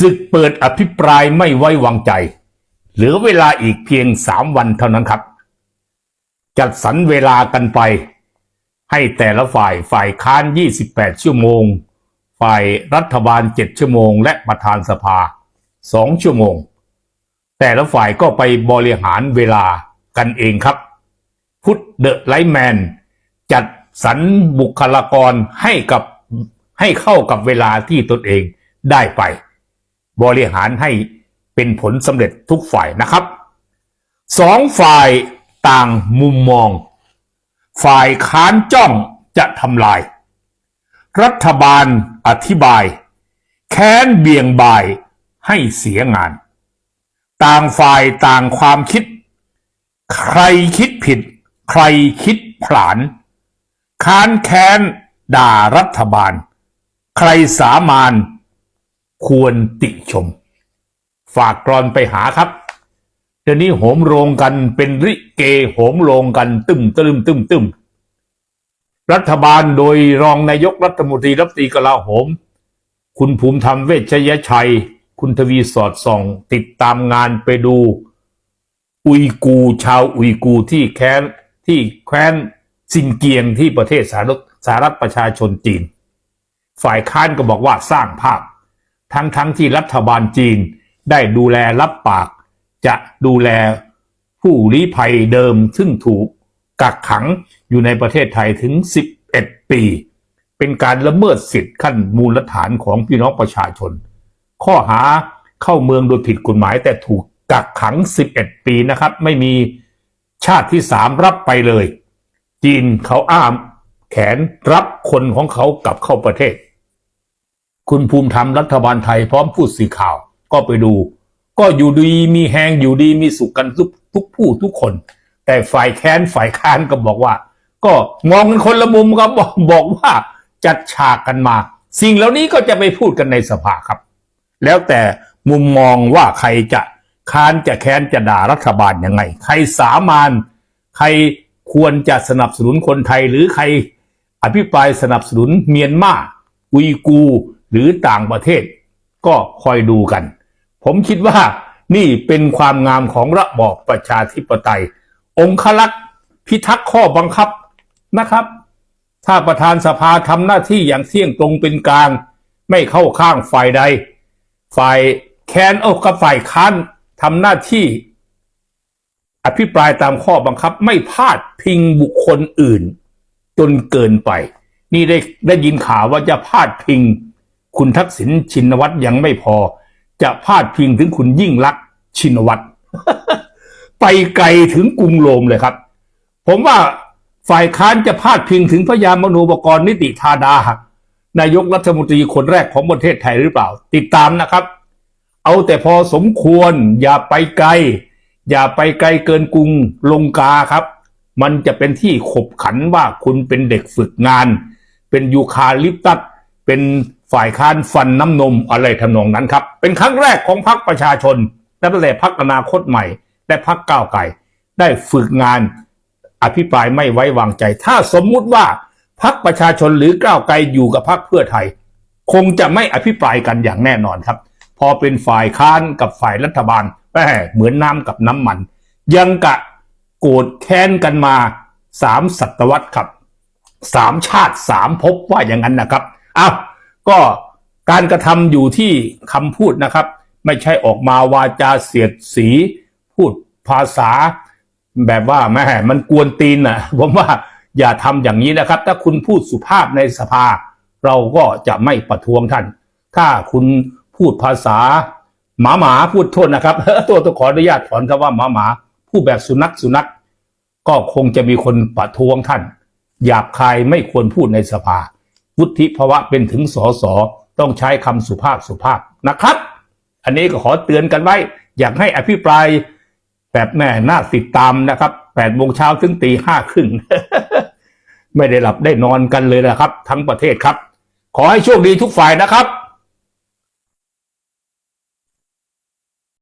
ศึกเปิดอภิปรายไม่ไว้วางใจ เหลือเวลาอีกเพียงสามวันเท่านั้นครับ จัดสรรเวลากันไป ให้แต่ละฝ่ายฝ่ายค้าน 28 ชั่วโมง ฝ่ายรัฐบาล 7 ชั่วโมง และประธานสภา 2 ชั่วโมง แต่ละฝ่ายก็ไปบริหารเวลากันเองครับ พุทธเดอะไลแมนจัดสรรบุคลากรให้กับให้เข้ากับเวลาที่ตนเองได้ไป บริหารให้เป็นผลสำเร็จทุกฝ่ายนะครับสองฝ่ายต่างมุมมอง ฝ่ายค้านจ้องจะทำลาย รัฐบาลอธิบาย แค้นเบี่ยงบายให้เสียงาน ต่างฝ่ายต่างความคิด ใครคิดผิด ใครคิดผลาน ค้านแค้นด่ารัฐบาล ใครสามาน ควรติชม ฝากกรอนไปหาครับ เดี๋ยวนี้โหมโรงกันเป็นริเกโหมโรงกันตึมตึมตึมตึมรัฐบาลโดยรองนายกรัฐมนตรีรัฐมนตรีกลาโหม คุณภูมิธรรมเวชยชัย คุณทวีสอดส่อง ติดตามงานไปดู อุยกูชาวอุยกูที่แค้นที่แคว้นซินเกียงที่ประเทศสหรัฐสหรัฐประชาชนจีน ฝ่ายค้านก็บอกว่าสร้างภาพ ทั้งทั้งที่รัฐบาลจีนได้ดูแลรับปาก จะดูแลผู้ลี้ภัยเดิมซึ่งถูกกักขังอยู่ในประเทศไทยถึง 11 ปี เป็นการละเมิดสิทธิ์ขั้นมูลฐานของพี่น้องประชาชน ข้อหาเข้าเมืองโดยผิดกฎหมายแต่ถูกกักขัง 11 ปีนะครับ ไม่มีชาติที่สามรับไปเลย จีนเขาอ้ามแขนรับคนของเขากลับเข้าประเทศ คุณภูมิธรรมรัฐบาลไทยพร้อมผู้สื่อข่าว ก็ไปดู ก็อยู่ดีมีแหงอยู่ดีมีสุขกันทุกทุกผู้ทุกคน แต่ฝ่ายแค้นฝ่ายค้านก็บอกว่า ก็มองกันคนละมุมครับบอกบอกว่าจัดฉากกันมา สิ่งเหล่านี้ก็จะไปพูดกันในสภาครับ แล้วแต่มุมมองว่าใครจะค้านจะแค้นจะด่ารัฐบาลยังไง ใครสามานใครควรจะสนับสนุนคนไทยหรือใครอภิปรายสนับสนุนเมียนมาอุยกู หรือต่างประเทศ ก็คอยดูกัน ผมคิดว่านี่เป็นความงามของระบอบประชาธิปไตย องคลักษ์พิทักษ์ข้อบังคับนะครับ ถ้าประธานสภาทำหน้าที่อย่างเที่ยงตรงเป็นกลาง ไม่เข้าข้างฝ่ายใด ฝ่ายแคนเอากับฝ่ายค้านทำหน้าที่ อภิปรายตามข้อบังคับไม่พาดพิงบุคคลอื่น จนเกินไป นี่ได้ได้ยินข่าวว่าจะพาดพิง คุณทักษิณชินวัตรยังไม่พอ จะพาดพิงถึงคุณยิ่งลักษณ์ชินวัตรไปไกลถึงกรุงโรมเลยครับ ผมว่าฝ่ายค้านจะพาดพิงถึงพยามโนบกรนิติธาดานายกรัฐมนตรีคนแรกของประเทศไทยหรือเปล่า ติดตามนะครับ เอาแต่พอสมควร อย่าไปไกล อย่าไปไกลเกินกรุงลงกาครับ มันจะเป็นที่ขบขันว่าคุณเป็นเด็กฝึกงาน เป็นยูคาลิปตัสเป็น ฝ่ายค้านฟันน้ำนมอะไรทำนองนั้นครับ เป็นครั้งแรกของพรรคประชาชนและตั้งแต่พรรคอนาคตใหม่ และพรรคก้าวไกลได้ฝึกงานอภิปรายไม่ไว้วางใจ ถ้าสมมุติว่าพรรคประชาชนหรือก้าวไกลอยู่กับพรรคเพื่อไทย คงจะไม่อภิปรายกันอย่างแน่นอนครับ พอเป็นฝ่ายค้านกับฝ่ายรัฐบาลแหมเหมือนน้ำกับน้ำมัน ยังกะโกรธแค้นกันมาสามศตวรรษครับสามชาติสามภพว่าอย่างนั้นนะครับอ้าว ก็การกระทำอยู่ที่คำพูดนะครับ ไม่ใช่ออกมาวาจาเสียดสี พูดภาษา แบบว่าแม่มันกวนตีนนะผมว่าอย่าทำอย่างนี้นะครับ ถ้าคุณพูดสุภาพในสภา เราก็จะไม่ประท้วงท่าน ถ้าคุณพูดภาษา หมาหมาพูดโทษนะครับตัวต้องขออนุญาตถอนคำว่าหมาหมาพูดแบบสุนัขสุนัข ก็คงจะมีคนประท้วงท่านหยาบคายไม่ควรพูดในสภา วุฒิภาวะเป็นถึงสสต้องใช้คำสุภาพสุภาพนะครับ อันนี้ก็ขอเตือนกันไว้ อยากให้อภิปรายแบบแม่น่าติดตามนะครับแปดโมงเช้าถึงตีห้าครึ่งไม่ได้หลับได้นอนกันเลยนะครับ ทั้งประเทศครับ ขอให้โชคดีทุกฝ่ายนะครับ